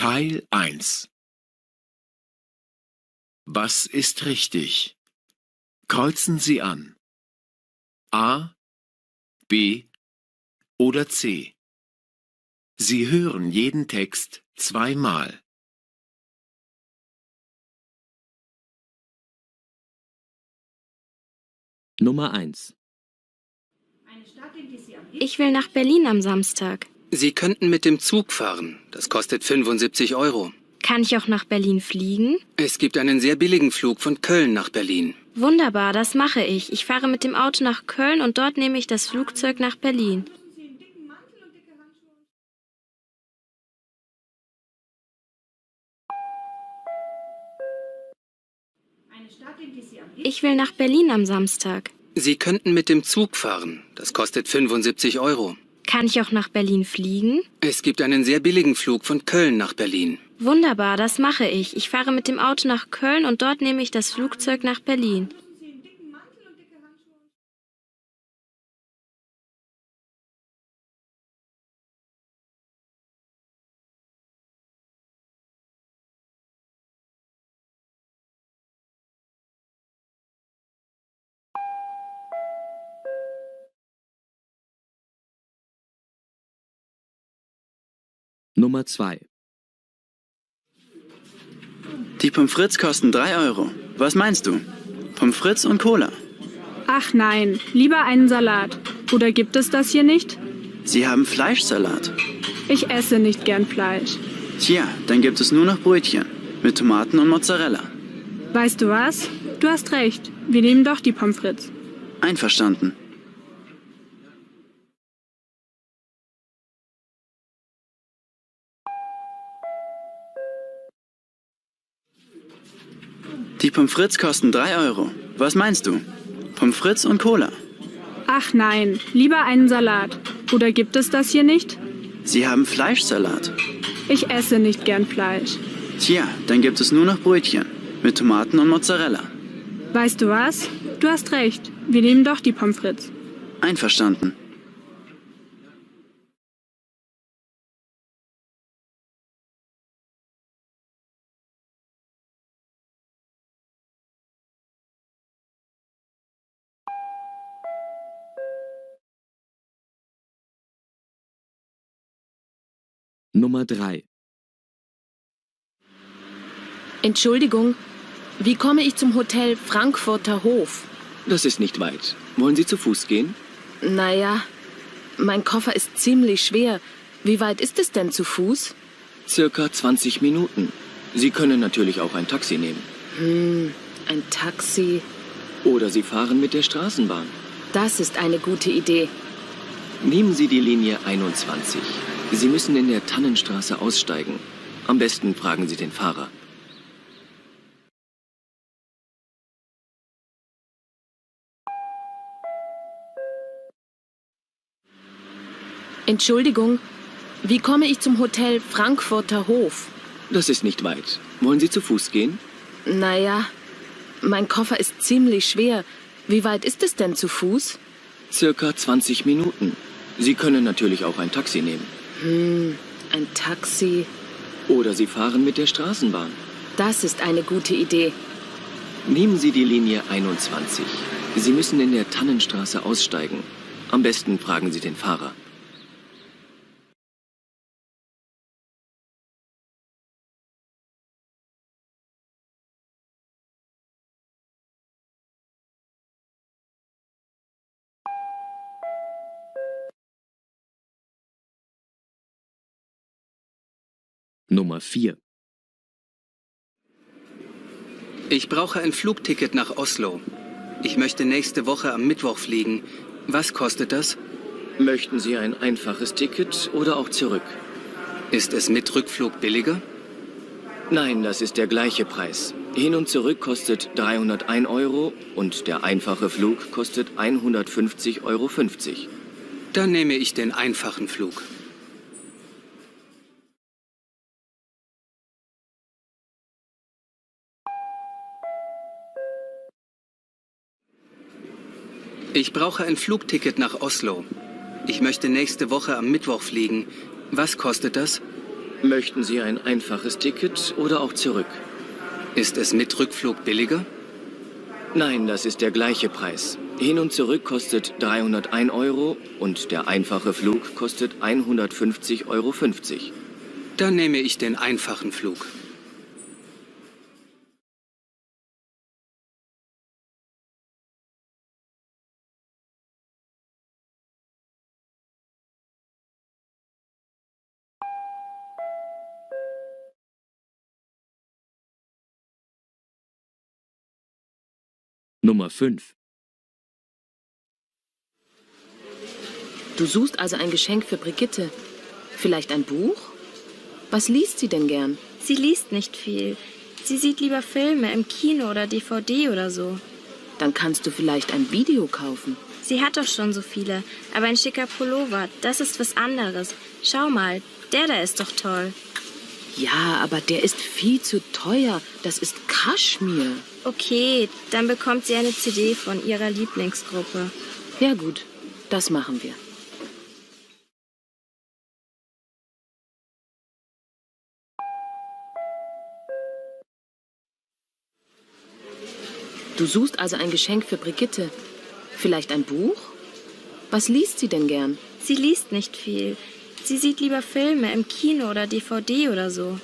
Teil 1 Was ist richtig? Kreuzen Sie an. A, B oder C. Sie hören jeden Text zweimal. Nummer 1. Ich will nach Berlin am Samstag. Sie könnten mit dem Zug fahren. Das kostet 75 Euro. Kann ich auch nach Berlin fliegen? Es gibt einen sehr billigen Flug von Köln nach Berlin. Wunderbar, das mache ich. Ich fahre mit dem Auto nach Köln und dort nehme ich das Flugzeug nach Berlin. Ich will nach Berlin am Samstag. Sie könnten mit dem Zug fahren. Das kostet 75 Euro. Kann ich auch nach Berlin fliegen? Es gibt einen sehr billigen Flug von Köln nach Berlin. Wunderbar, das mache ich. Ich fahre mit dem Auto nach Köln und dort nehme ich das Flugzeug nach Berlin. Nummer 2. Die Pommes frites kosten 3 Euro. Was meinst du? Pommes frites und Cola. Ach nein, lieber einen Salat. Oder gibt es das hier nicht? Sie haben Fleischsalat. Ich esse nicht gern Fleisch. Tja, dann gibt es nur noch Brötchen. Mit Tomaten und Mozzarella. Weißt du was? Du hast recht. Wir nehmen doch die Pommes frites. Einverstanden. Die Pommes frites kosten 3 Euro. Was meinst du? Pommes frites und Cola. Ach nein, lieber einen Salat. Oder gibt es das hier nicht? Sie haben Fleischsalat. Ich esse nicht gern Fleisch. Tja, dann gibt es nur noch Brötchen. Mit Tomaten und Mozzarella. Weißt du was? Du hast recht. Wir nehmen doch die Pommes frites. Einverstanden. Nummer 3. Entschuldigung, wie komme ich zum Hotel Frankfurter Hof? Das ist nicht weit. Wollen Sie zu Fuß gehen? Naja, mein Koffer ist ziemlich schwer. Wie weit ist es denn zu Fuß? Circa 20 Minuten. Sie können natürlich auch ein Taxi nehmen. Hm, ein Taxi. Oder Sie fahren mit der Straßenbahn. Das ist eine gute Idee. Nehmen Sie die Linie 21. Sie müssen in der Tannenstraße aussteigen. Am besten fragen Sie den Fahrer. Entschuldigung, wie komme ich zum Hotel Frankfurter Hof? Das ist nicht weit. Wollen Sie zu Fuß gehen? Naja, mein Koffer ist ziemlich schwer. Wie weit ist es denn zu Fuß? Circa 20 Minuten. Sie können natürlich auch ein Taxi nehmen. Hm, ein Taxi. Oder Sie fahren mit der Straßenbahn. Das ist eine gute Idee. Nehmen Sie die Linie 21. Sie müssen in der Tannenstraße aussteigen. Am besten fragen Sie den Fahrer. Nummer 4. Ich brauche ein Flugticket nach Oslo. Ich möchte nächste Woche am Mittwoch fliegen. Was kostet das? Möchten Sie ein einfaches Ticket oder auch zurück? Ist es mit Rückflug billiger? Nein, das ist der gleiche Preis. Hin und zurück kostet 301 Euro und der einfache Flug kostet 150,50 Euro. Dann nehme ich den einfachen Flug. Ich brauche ein Flugticket nach Oslo. Ich möchte nächste Woche am Mittwoch fliegen. Was kostet das? Möchten Sie ein einfaches Ticket oder auch zurück? Ist es mit Rückflug billiger? Nein, das ist der gleiche Preis. Hin und zurück kostet 301 Euro und der einfache Flug kostet 150,50 Euro. Dann nehme ich den einfachen Flug. Nummer 5. Du suchst also ein Geschenk für Brigitte. Vielleicht ein Buch? Was liest sie denn gern? Sie liest nicht viel. Sie sieht lieber Filme im Kino oder DVD oder so. Dann kannst du vielleicht ein Video kaufen. Sie hat doch schon so viele. Aber ein schicker Pullover, das ist was anderes. Schau mal, der da ist doch toll. Ja, aber der ist viel zu teuer. Das ist Kaschmir. Okay, dann bekommt sie eine CD von ihrer Lieblingsgruppe. Ja gut, das machen wir. Du suchst also ein Geschenk für Brigitte. Vielleicht ein Buch? Was liest sie denn gern? Sie liest nicht viel. Sie sieht lieber Filme im Kino oder DVD oder so.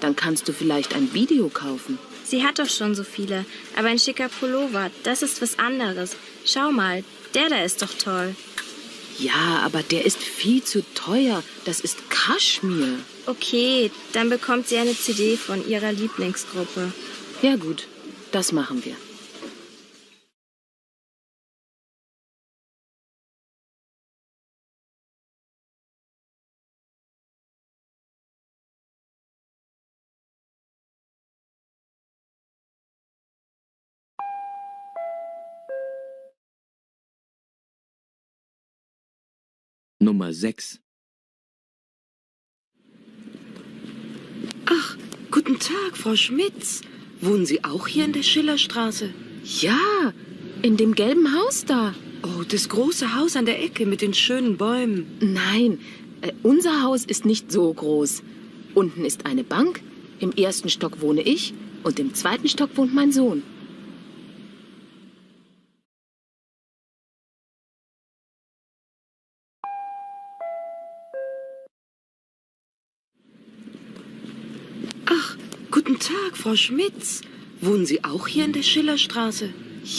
Dann kannst du vielleicht ein Video kaufen. Sie hat doch schon so viele. Aber ein schicker Pullover, das ist was anderes. Schau mal, der da ist doch toll. Ja, aber der ist viel zu teuer. Das ist Kaschmir. Okay, dann bekommt sie eine CD von ihrer Lieblingsgruppe. Ja gut, das machen wir. Nummer 6. Ach, guten Tag, Frau Schmitz. Wohnen Sie auch hier in der Schillerstraße? Ja, in dem gelben Haus da. Oh, das große Haus an der Ecke mit den schönen Bäumen. Nein, äh, unser Haus ist nicht so groß. Unten ist eine Bank, im ersten Stock wohne ich und im zweiten Stock wohnt mein Sohn. Frau Schmitz. Wohnen Sie auch hier in der Schillerstraße?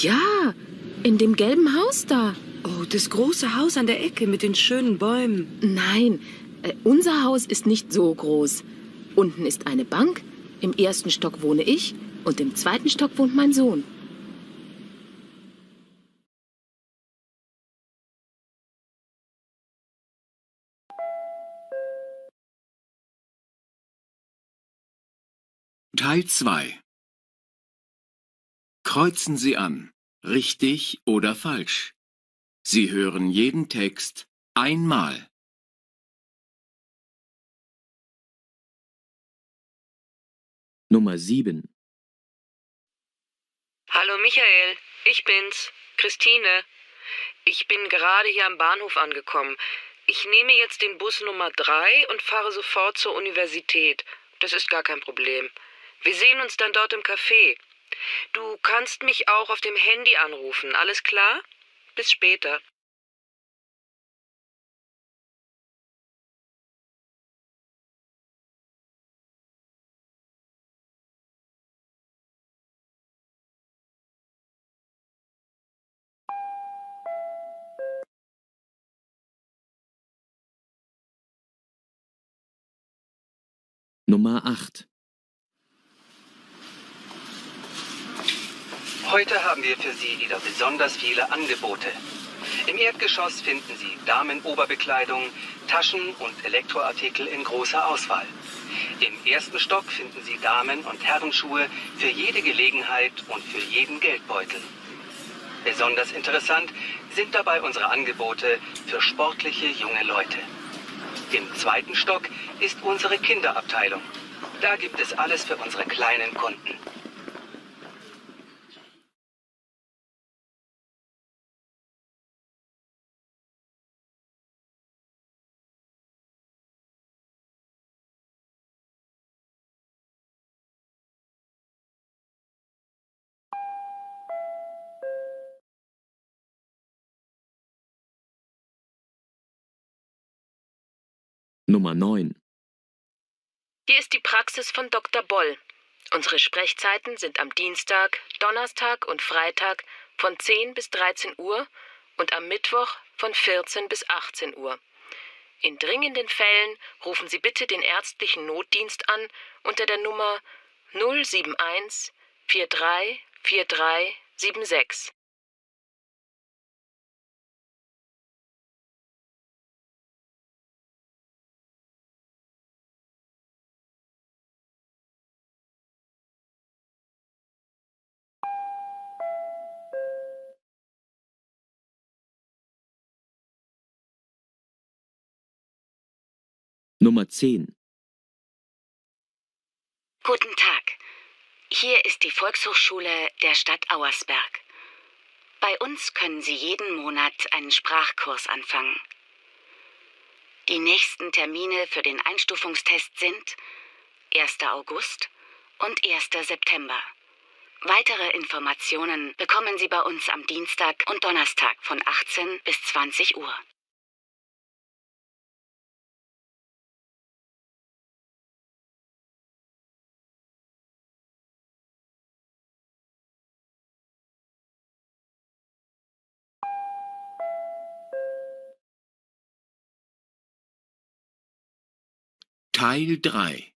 Ja, in dem gelben Haus da. Oh, das große Haus an der Ecke mit den schönen Bäumen. Nein, äh, unser Haus ist nicht so groß. Unten ist eine Bank, im ersten Stock wohne ich und im zweiten Stock wohnt mein Sohn. Teil 2 Kreuzen Sie an, richtig oder falsch. Sie hören jeden Text einmal. Nummer 7. Hallo Michael, ich bin's, Christine. Ich bin gerade hier am Bahnhof angekommen. Ich nehme jetzt den Bus Nummer 3 und fahre sofort zur Universität. Das ist gar kein Problem. Wir sehen uns dann dort im Café. Du kannst mich auch auf dem Handy anrufen, alles klar? Bis später. Nummer 8. Heute haben wir für Sie wieder besonders viele Angebote. Im Erdgeschoss finden Sie Damenoberbekleidung, Taschen und Elektroartikel in großer Auswahl. Im ersten Stock finden Sie Damen- und Herrenschuhe für jede Gelegenheit und für jeden Geldbeutel. Besonders interessant sind dabei unsere Angebote für sportliche junge Leute. Im zweiten Stock ist unsere Kinderabteilung. Da gibt es alles für unsere kleinen Kunden. Nummer 9. Hier ist die Praxis von Dr. Boll. Unsere Sprechzeiten sind am Dienstag, Donnerstag und Freitag von 10 bis 13 Uhr und am Mittwoch von 14 bis 18 Uhr. In dringenden Fällen rufen Sie bitte den ärztlichen Notdienst an unter der Nummer 071 43 43 76. Nummer 10. Guten Tag. Hier ist die Volkshochschule der Stadt Auersberg. Bei uns können Sie jeden Monat einen Sprachkurs anfangen. Die nächsten Termine für den Einstufungstest sind 1. August und 1. September. Weitere Informationen bekommen Sie bei uns am Dienstag und Donnerstag von 18 bis 20 Uhr. Teil 3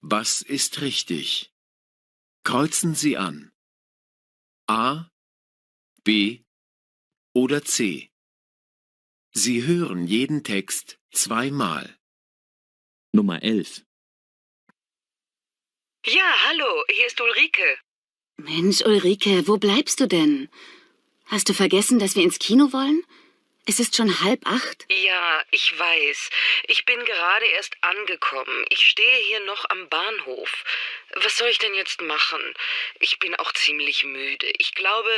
Was ist richtig? Kreuzen Sie an. A, B oder C. Sie hören jeden Text zweimal. Nummer 11. Ja, hallo, hier ist Ulrike. Mensch, Ulrike, wo bleibst du denn? Hast du vergessen, dass wir ins Kino wollen? Es ist schon halb acht. Ja, ich weiß. Ich bin gerade erst angekommen. Ich stehe hier noch am Bahnhof. Was soll ich denn jetzt machen? Ich bin auch ziemlich müde. Ich glaube,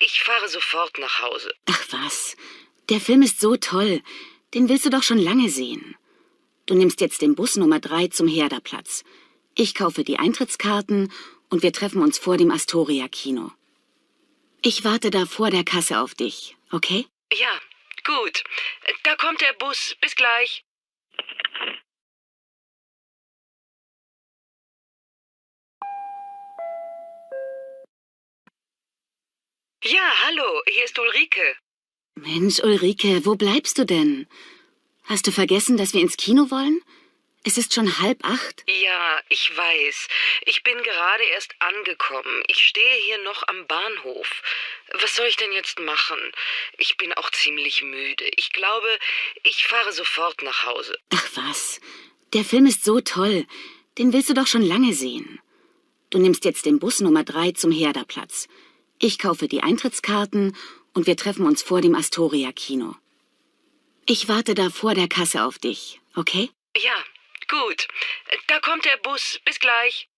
ich fahre sofort nach Hause. Ach was, der Film ist so toll. Den willst du doch schon lange sehen. Du nimmst jetzt den Bus Nummer drei zum Herderplatz. Ich kaufe die Eintrittskarten und wir treffen uns vor dem Astoria-Kino. Ich warte da vor der Kasse auf dich, okay? Ja, gut. Da kommt der Bus. Bis gleich. Ja, hallo, hier ist Ulrike. Mensch, Ulrike, wo bleibst du denn? Hast du vergessen, dass wir ins Kino wollen? Es ist schon halb acht. Ja, ich weiß. Ich bin gerade erst angekommen. Ich stehe hier noch am Bahnhof. Was soll ich denn jetzt machen? Ich bin auch ziemlich müde. Ich glaube, ich fahre sofort nach Hause. Ach was, der Film ist so toll. Den willst du doch schon lange sehen. Du nimmst jetzt den Bus Nummer drei zum Herderplatz. Ich kaufe die Eintrittskarten und wir treffen uns vor dem Astoria-Kino. Ich warte da vor der Kasse auf dich, okay? Ja, gut. Da kommt der Bus. Bis gleich.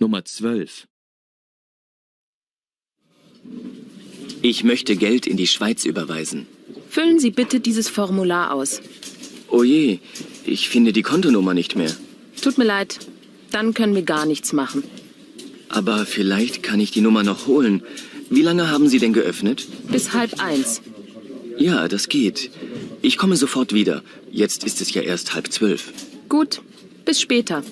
Nummer 12. Ich möchte Geld in die Schweiz überweisen. Füllen Sie bitte dieses Formular aus. Oh je, ich finde die Kontonummer nicht mehr. Tut mir leid. Dann können wir gar nichts machen. Aber vielleicht kann ich die Nummer noch holen. Wie lange haben Sie denn geöffnet? Bis halb eins. Ja, das geht. Ich komme sofort wieder. Jetzt ist es ja erst halb zwölf. Gut, bis später.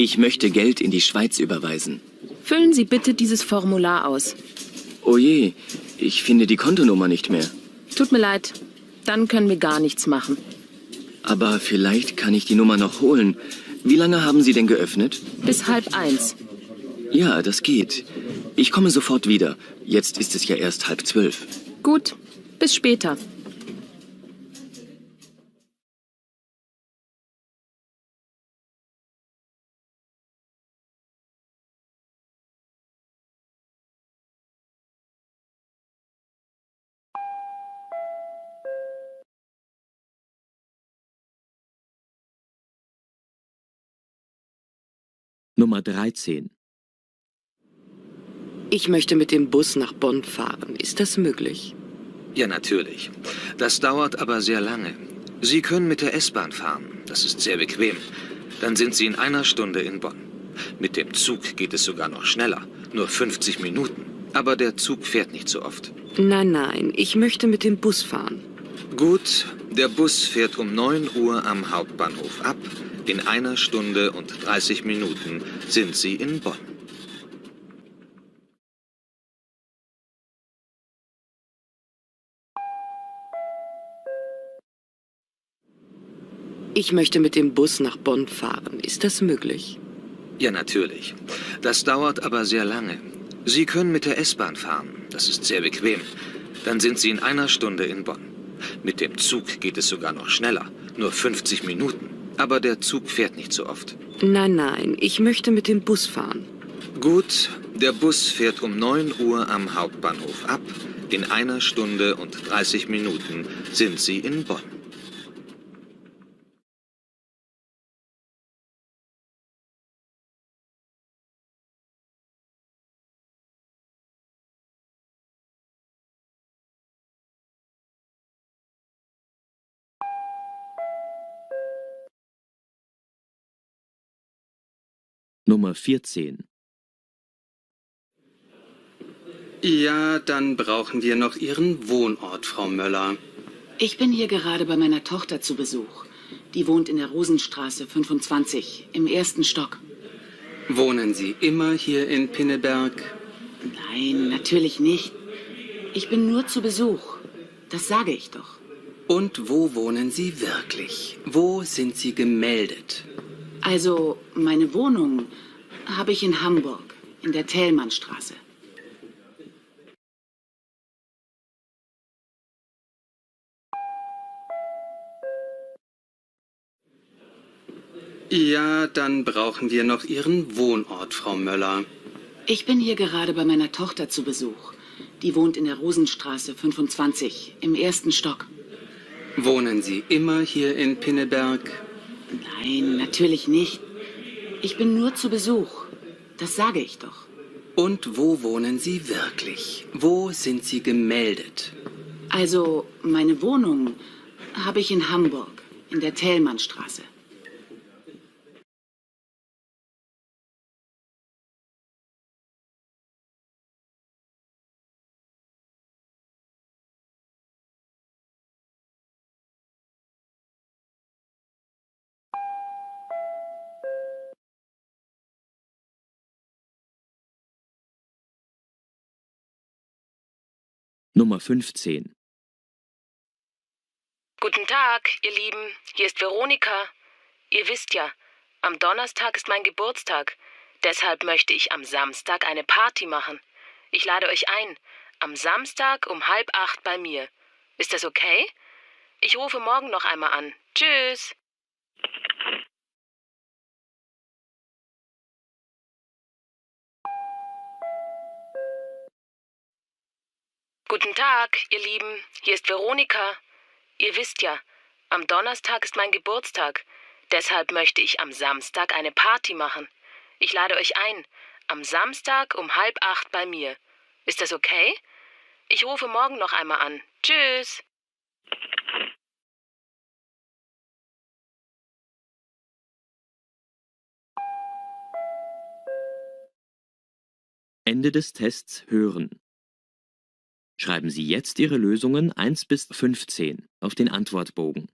Ich möchte Geld in die Schweiz überweisen. Füllen Sie bitte dieses Formular aus. Oh je, ich finde die Kontonummer nicht mehr. Tut mir leid. Dann können wir gar nichts machen. Aber vielleicht kann ich die Nummer noch holen. Wie lange haben Sie denn geöffnet? Bis halb eins. Ja, das geht. Ich komme sofort wieder. Jetzt ist es ja erst halb zwölf. Gut, bis später. Nummer 13. Ich möchte mit dem Bus nach Bonn fahren. Ist das möglich? Ja, natürlich. Das dauert aber sehr lange. Sie können mit der S-Bahn fahren. Das ist sehr bequem. Dann sind Sie in einer Stunde in Bonn. Mit dem Zug geht es sogar noch schneller. Nur 50 Minuten. Aber der Zug fährt nicht so oft. Nein, nein, ich möchte mit dem Bus fahren. Gut, der Bus fährt um 9 Uhr am Hauptbahnhof ab. In einer Stunde und 30 Minuten sind Sie in Bonn. Ich möchte mit dem Bus nach Bonn fahren. Ist das möglich? Ja, natürlich. Das dauert aber sehr lange. Sie können mit der S-Bahn fahren. Das ist sehr bequem. Dann sind Sie in einer Stunde in Bonn. Mit dem Zug geht es sogar noch schneller. Nur 50 Minuten. Aber der Zug fährt nicht so oft. Nein, nein, ich möchte mit dem Bus fahren. Gut, der Bus fährt um 9 Uhr am Hauptbahnhof ab. In einer Stunde und 30 Minuten sind Sie in Bonn. Nummer 14. Ja, dann brauchen wir noch Ihren Wohnort, Frau Möller. Ich bin hier gerade bei meiner Tochter zu Besuch. Die wohnt in der Rosenstraße 25 im ersten Stock. Wohnen Sie immer hier in Pinneberg? Nein, natürlich nicht. Ich bin nur zu Besuch. Das sage ich doch. Und wo wohnen Sie wirklich? Wo sind Sie gemeldet? Also, meine Wohnung habe ich in Hamburg, in der Thälmannstraße. Ja, dann brauchen wir noch Ihren Wohnort, Frau Möller. Ich bin hier gerade bei meiner Tochter zu Besuch. Die wohnt in der Rosenstraße 25 im ersten Stock. Wohnen Sie immer hier in Pinneberg? Nein, natürlich nicht. Ich bin nur zu Besuch. Das sage ich doch. Und wo wohnen Sie wirklich? Wo sind Sie gemeldet? Also, meine Wohnung habe ich in Hamburg, in der Thälmannstraße. Nummer 15. Guten Tag, ihr Lieben. Hier ist Veronika. Ihr wisst ja, am Donnerstag ist mein Geburtstag. Deshalb möchte ich am Samstag eine Party machen. Ich lade euch ein. Am Samstag um halb acht bei mir. Ist das okay? Ich rufe morgen noch einmal an. Tschüss. Guten Tag, ihr Lieben. Hier ist Veronika. Ihr wisst ja, am Donnerstag ist mein Geburtstag. Deshalb möchte ich am Samstag eine Party machen. Ich lade euch ein. Am Samstag um halb acht bei mir. Ist das okay? Ich rufe morgen noch einmal an. Tschüss. Ende des Tests hören. Schreiben Sie jetzt Ihre Lösungen 1 bis 15 auf den Antwortbogen.